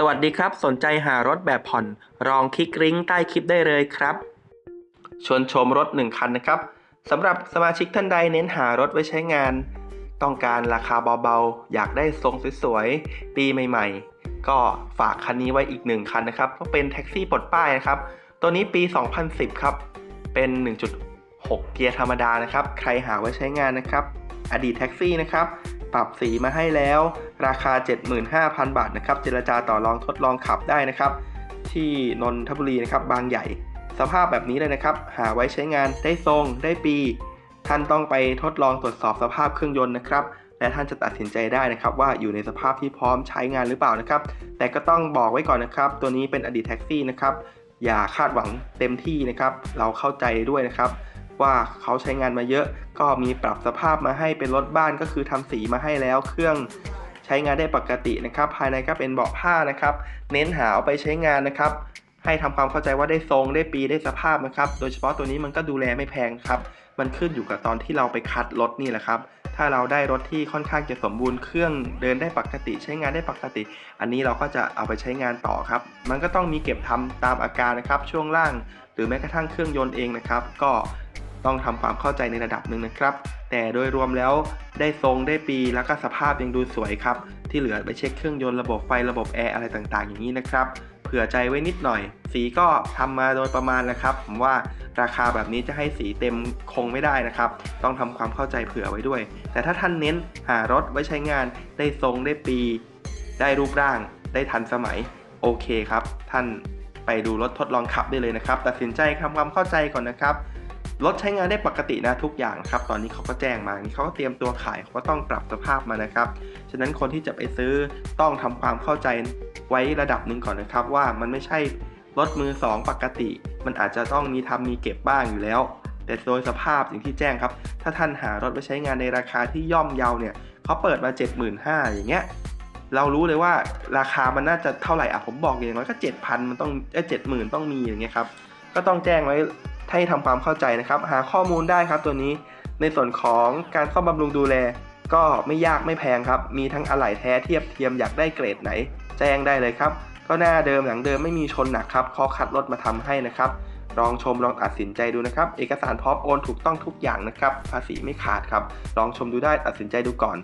สวัสดีครับ สนใจหารถแบบผ่อนลองคลิกลิงก์ใต้คลิปได้เลยครับ ชวนชมรถ 1 คันนะครับสำหรับสมาชิกท่านใดเน้นหารถไว้ใช้งาน ต้องการราคาเบาๆ อยากได้ทรงสวยๆปีใหม่ ๆ ก็ฝากคันนี้ไว้อีก 1 คันนะครับก็เป็นแท็กซี่ปลดป้ายนะครับ ตัวนี้ปี 2010 ครับ เป็น 1.6 เกียร์ธรรมดานะครับ ใครหาไว้ใช้งานนะครับ อดีตแท็กซี่นะครับ ปรับสีมาให้แล้ว ราคา 75,000 บาทนะครับ เจรจาต่อรองทดลองขับได้นะครับ ที่นนทบุรีนะครับบางใหญ่ สภาพแบบนี้เลยนะครับ หาไว้ใช้งานได้ทรงได้ปี ท่านต้องไปทดลองตรวจสอบสภาพเครื่องยนต์นะครับและท่านจะตัดสินใจได้นะครับ ว่าอยู่ในสภาพที่พร้อมใช้งานหรือเปล่านะครับ แต่ก็ต้องบอกไว้ก่อนนะครับ ตัวนี้เป็นอดีตแท็กซี่นะครับ อย่าคาดหวังเต็มที่นะครับ เราเข้าใจด้วยนะครับ ว่าเขาใช้งานมาเยอะ ก็มีปรับสภาพมาให้เป็นรถบ้านก็คือทำสีมาให้แล้วเครื่องใช้งานได้ปกตินะครับ ภายในก็เป็นเบาะผ้านะครับ เน้นหาเอาไปใช้งานนะครับ ให้ทำความเข้าใจว่าได้ทรงได้ปีได้สภาพนะครับ โดยเฉพาะตัวนี้มันก็ดูแลไม่แพงครับ มันขึ้นอยู่กับตอนที่เราไปคัดรถนี่แหละครับถ้าเราได้รถที่ค่อนข้างจะสมบูรณ์เครื่องเดินได้ปกติ ใช้งานได้ปกติ อันนี้เราก็จะเอาไปใช้งานต่อครับ มันก็ต้องมีเก็บทำตามอาการนะครับ ช่วงล่าง หรือแม้กระทั่งเครื่องยนต์เองนะครับ ก็ ต้องทำความเข้าใจในระดับหนึ่งนะครับ แต่โดยรวมแล้วได้ทรงได้ปีแล้วก็สภาพยังดูสวยครับ ที่เหลือไปเช็คเครื่องยนต์ระบบไฟระบบแอร์อะไรต่างๆ อย่างนี้นะครับเผื่อใจไว้นิดหน่อย สีก็ทำมาโดยประมาณนะครับ ผมว่าราคาแบบนี้จะให้สีเต็มคงไม่ได้นะครับ ต้องทำความเข้าใจเผื่อไว้ด้วย แต่ถ้าท่านเน้นหารถไว้ใช้งาน ได้ทรงได้ปี ได้รูปร่าง ได้ทันสมัย โอเคครับ ท่านไปดูรถทดลองขับได้เลยนะครับ ตัดสินใจทำความเข้าใจก่อนนะครับ รถใช้งานได้ปกตินะทุกอย่างครับ ตอนนี้เขาก็แจ้งมานี่เขาก็เตรียมตัวขายเขาก็ต้องปรับสภาพมานะครับ ฉะนั้นคนที่จะไปซื้อต้องทำความเข้าใจไว้ระดับหนึ่งก่อนนะครับ ว่ามันไม่ใช่รถมือสองปกติ มันอาจจะต้องมีทำมีเก็บบ้างอยู่แล้ว แต่โดยสภาพอย่างที่แจ้งครับ ถ้าท่านหารถไปใช้งานในราคาที่ย่อมเยาเนี่ยเขาเปิดมา 75,000อย่างเงี้ยเรารู้เลยว่าราคามันน่าจะเท่าไหร่อะผมบอกอย่างน้อยก็7,000มันต้องเอ้เจ็ดหมื่นต้องมีอย่างเงี้ยครับก็ต้องแจ้งไว้ ให้ทำความเข้าใจนะครับ หาข้อมูลได้ครับตัวนี้ ในส่วนของการซ่อมบำรุงดูแล ก็ไม่ยากไม่แพงครับ มีทั้งอะไหล่แท้เทียบเทียมอยากได้เกรดไหน แจ้งได้เลยครับ ก็หน้าเดิมหลังเดิมไม่มีชนหนักครับเขาคัดรถมาทำให้นะครับลองชมลองตัดสินใจดูนะครับ เอกสารพร้อมโอนถูกต้องทุกอย่างนะครับ ภาษีไม่ขาดครับ ลองชมดูได้ตัดสินใจดูก่อน